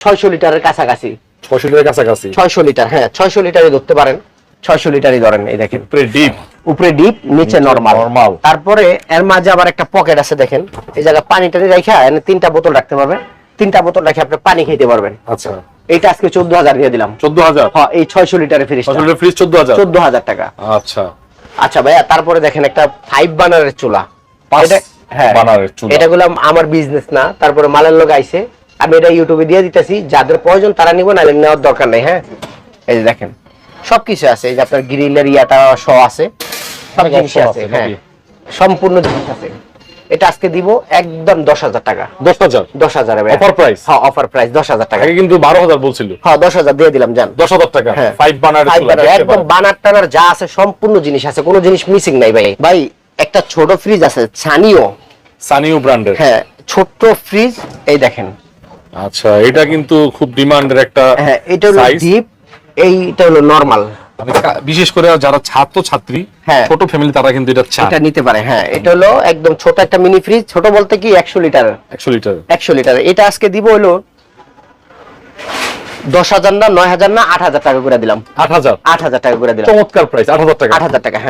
ছয়শো লিটারের কাছাকাছি। ছয়শো লিটার কাছাকাছি? ছয়শো লিটার হ্যাঁ ছয়শো লিটারই ধরতে পারেন। ছয়শো লিটারই ধরেন এই দেখেন। উপরে ডিপ উপরে ডিপ নিচে নরমাল normal। তারপরে এর মাঝে আবার একটা পকেট আছে দেখেন। এই জায়গায় পানি টানি রাখা তিনটা বোতল রাখতে পারবেন। তিনটা বোতল রেখে আপনি পানি খেতে পারবেন। আচ্ছা। এইটা আজকে চোদ্দ হাজার দিয়ে দিলাম। চোদ্দ হাজার? হ্যাঁ এই ছয়শো লিটারের ফ্রিজ ফ্রিজ চোদ্দ হাজার? চোদ্দ হাজার টাকা। আচ্ছা। আচ্ছা ভাইয়া তারপরে দেখেন একটা ফাইভ বানারের চুলা। এটা- হ্যাঁ। বানারের চুলা। এটা গুলো আমার বিজনেস না তারপরে মালের লোক আইছে। আমি এটা ইউটিউবে দিয়ে দিতেছি যাদের প্রয়োজন তারা নিব না নেওয়ার দরকার নেই হ্যাঁ? এই যে দেখেন সবকিছু আছে এই যে আপনার গ্রিলের ইয়াটা সহ আছে সব জিনিস আছে আছে হ্যাঁ। সম্পূর্ণ জিনিস আছে। এটা আজকে দিব একদম দশ হাজার টাকা। দশ হাজার? দশ হাজার Offer price? হ্যাঁ অফার প্রাইস দশ হাজার টাকা। কিন্তু বারো হাজার বলছিল। হ্যাঁ দশ হাজার দিয়ে দিলাম জান। দশ হাজার টাকা। হ্যাঁ। ফাইভ বানার একদম বানার টানার যা আছে সম্পূর্ণ জিনিস আছে কোনো জিনিস মিসিং নাই ভাই। ভাই একটা ছোট ফ্রিজ আছে ছানিও সানিও ব্র্যান্ডের হ্যাঁ। ছোট্ট ফ্রিজ এই দেখেন। আচ্ছা এটা কিন্তু খুব ডিমান্ডের একটা হ্যাঁ এটা হলো ডিপ এইটা হলো নরমাল বিশেষ করে যারা ছাত্র ছাত্রী হ্যাঁ। ছোট ফ্যামিলি তারা কিন্তু এটা চায়। এটা নিতে পারে হ্যাঁ এটা হলো একদম ছোট একটা মিনি ফ্রিজ ছোট বলতে কি একশো লিটার একশো লিটার একশো লিটার এটা আজকে দিব হলো দশ হাজার না নয় হাজার না আট হাজার টাকা করে দিলাম। আট হাজার। আট হাজার টাকা করে দিলাম। চমৎকার প্রাইস আট হাজার টাকা। আট হাজার টাকা হ্যাঁ।